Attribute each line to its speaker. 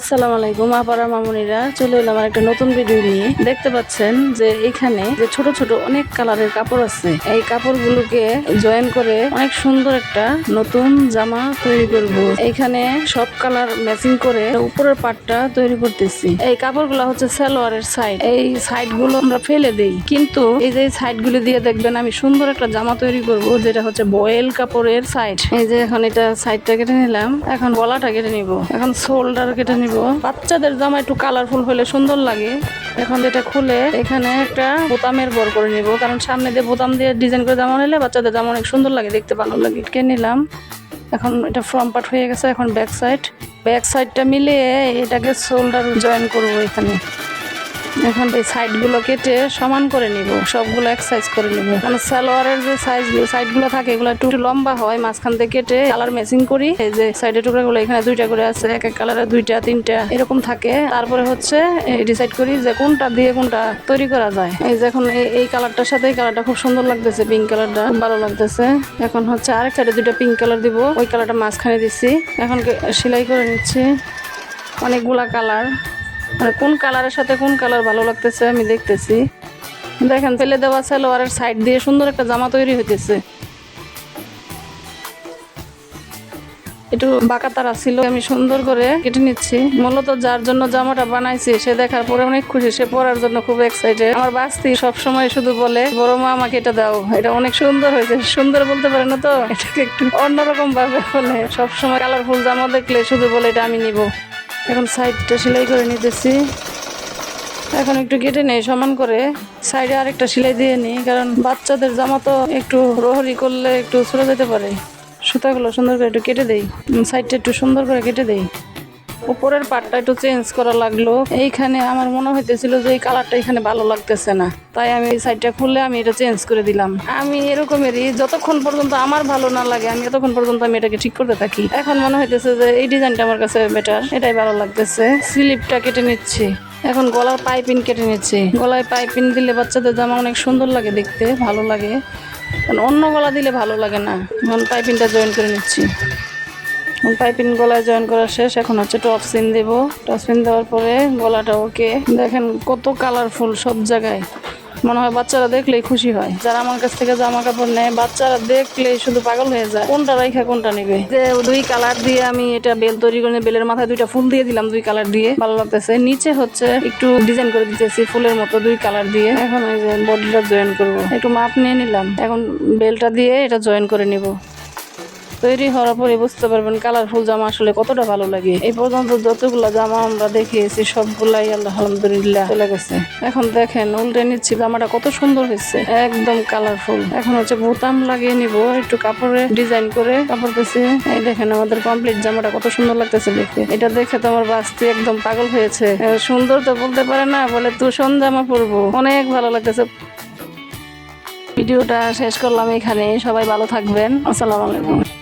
Speaker 1: আসসালামু আলাইকুম আপারা মামুনিরা চলে এলাম আমার একটা নতুন ভিডিও নিয়ে। দেখতে পাচ্ছেন যে এখানে যে ছোট ছোট অনেক কালারের কাপড় আছে। এই কাপড়গুলোকে জয়েন করে অনেক সুন্দর একটা নতুন জামা তৈরি করব। এইখানে সব কালার ম্যাচিং করে উপরের পাটটা তৈরি করতেছি। এই কাপড়গুলো হচ্ছে সালোয়ারের সাইড এই সাইডগুলো আমরা ফেলে দেই। কিন্তু এই যে সাইডগুলো দিয়ে দেখবেন, আমি সুন্দর একটা জামা তৈরি করব, যেটা হচ্ছে বয়েল কাপড়ের সাইড এই যে এখন এটা সাইডটা কেটে নিলাম। এখন গলাটা কেটে নিব। এখন শোল্ডার কেটে নিব। বাচ্চাদের জামা একটু কালারফুল হলে সুন্দর লাগে। এখন এটা খুলে, এখানে একটা বোতামের বর করে নিব। কারণ সামনে দিয়ে বোতাম দিয়ে ডিজাইন করে জামা নিলে বাচ্চাদের জামা অনেক সুন্দর লাগে, দেখতে ভালো লাগে। কে নিলাম? এখন এটা ফ্রম পার্ট হয়ে গেছে, এখন ব্যাক সাইড ব্যাক সাইডটা মিলিয়ে এটাকে শোল্ডার জয়েন করব এখানে। এখন এই সাইডগুলো কেটে সমান করে নিব। সবগুলো এক সাইজ করে নিব। মানে সালোয়ারের যে সাইজ সাইডগুলো থাকে, এগুলো একটু লম্বা হয়, মাঝখান থেকে কেটে কালার ম্যাচিং করি। এই যে সাইডের টুকরাগুলো এখানে দুইটা করে আছে, এক এক কালারের দুইটা, তিনটা, এরকম থাকে। তারপরে হচ্ছে ডিসাইড করি যে কোনটা দিয়ে কোনটা তৈরি করা যায়। এই যে এখন এই- কালারটার সাথে এই কালারটা খুব সুন্দর লাগতেছে পিঙ্ক কালারটা ভালো লাগতেছে। এখন হচ্ছে আরেক সাইডে দুইটা পিঙ্ক কালার দিব, ওই কালারটা মাঝখানে দিছি। এখন সেলাই করে নিচ্ছি। অনেকগুলা কালার মানে কোন কালারের সাথে কোন কালার ভালো লাগতেছে আমি দেখতেছি। দেখেন, ফেলে দেওয়া সালোয়ারের সাইড দিয়ে সুন্দর একটা জামা তৈরি হইতেছে। একটু বাঁকা তারা ছিল, আমি সুন্দর করে কেটে নিচ্ছি। মূলত যার জন্য জামাটা বানাইছি, সে দেখার পরে অনেক খুশি, সে পরার জন্য খুব এক্সাইটেড আমার বাস্তি সব সময় শুধু বলে, বড় মা, আমাকে এটা দাও। এটা অনেক সুন্দর হয়েছে। সুন্দর বলতে পারে না তো? এটাকে একটু অন্যরকম ভাবে বলে। সবসময় কালারফুল জামা দেখলে শুধু বলে, এটা আমি নিব। এখন সাইডটা সেলাই করে নিতেছি। এখন একটু কেটে নেই, সমান করে সাইডে আরেকটা সেলাই দিয়ে নিই, কারণ বাচ্চাদের জামা তো একটু রোহরি করলে একটু ছড়ে যেতে পারে। সুতাগুলো সুন্দর করে একটু কেটে দেই, সাইডটা একটু সুন্দর করে কেটে দেই। উপরের পার্টটা একটু চেঞ্জ করা লাগল। এইখানে আমার মনে হইতেছিল যে এই কালারটা এখানে ভালো লাগতেছে না। তাই আমি এই সাইডটা খুললে আমি এটা চেঞ্জ করে দিলাম। আমি এরকমেরই যতক্ষণ পর্যন্ত আমার ভালো না লাগে, আমি ততক্ষণ পর্যন্ত আমি এটাকে ঠিক করতে থাকি। এখন মনে হইতেছে যে এই ডিজাইনটা আমার কাছে বেটার এটাই ভালো লাগতেছে। স্লিপটা কেটে নিচ্ছি। এখন গলার পাইপিন কেটে নিচ্ছি। গলায় পাইপিন দিলে বাচ্চাদের জামা অনেক সুন্দর লাগে দেখতে, ভালো লাগে। অন্য গলা দিলে ভালো লাগে না। এখন পাইপিনটা জয়েন করে নিচ্ছি। পাইপিন গলায় জয়েন করা শেষ, এখন হচ্ছে টপ সিন দেব। টপ সিন দেওয়ার পরে গলাটা ওকে। দেখেন কত কালারফুল সব জায়গায়। মনে হয় বাচ্চারা দেখলেই খুশি হয়। যারা আমার কাছ থেকে জামা কাপড় নেয়, বাচ্চারা দেখলেই শুধু পাগল হয়ে যায়। কোনটা রাইখা, কোনটা নেবে? যে দুই কালার দিয়ে আমি এটা বেল তৈরি করে বেলের মাথায় দুইটা ফুল দিয়ে দিলাম দুই কালার দিয়ে। ভালো লাগতেছে। নিচে হচ্ছে একটু ডিজাইন করে দিতেছি ফুলের মতো দুই কালার দিয়ে। এখন এই যে বডিটা জয়েন করব। একটু মাপ নিয়ে নিলাম। এখন বেলটা দিয়ে এটা জয়েন করে নিব। তৈরি হওয়ার পরে বুঝতে পারবেন কালারফুল জামা আসলে কতটা ভালো লাগে। এই পর্যন্ত যতগুলো জামা আমরা দেখিয়েছি, সবগুলাই আল্লাহ আলহামদুলিল্লাহ চলে গেছে। এখন দেখেন, উল্টে নিচ্ছি, জামাটা কত সুন্দর হয়েছে। একদম কালারফুল এখন হচ্ছে বোতাম লাগিয়ে নিব, একটু কাপড়ে ডিজাইন করে কাপড় পেছে এই দেখেন, আমাদের কমপ্লিট জামাটা কত সুন্দর লাগতেছে দেখতে। এটা দেখে তো আমার বাস্তি একদম পাগল হয়েছে। সুন্দর তো বলতে পারে না, বলে তুষণ জামা পরবো। অনেক ভালো লাগতেছে। ভিডিওটা শেষ করলাম এখানে সবাই ভালো থাকবেন। আসসালামু আলাইকুম।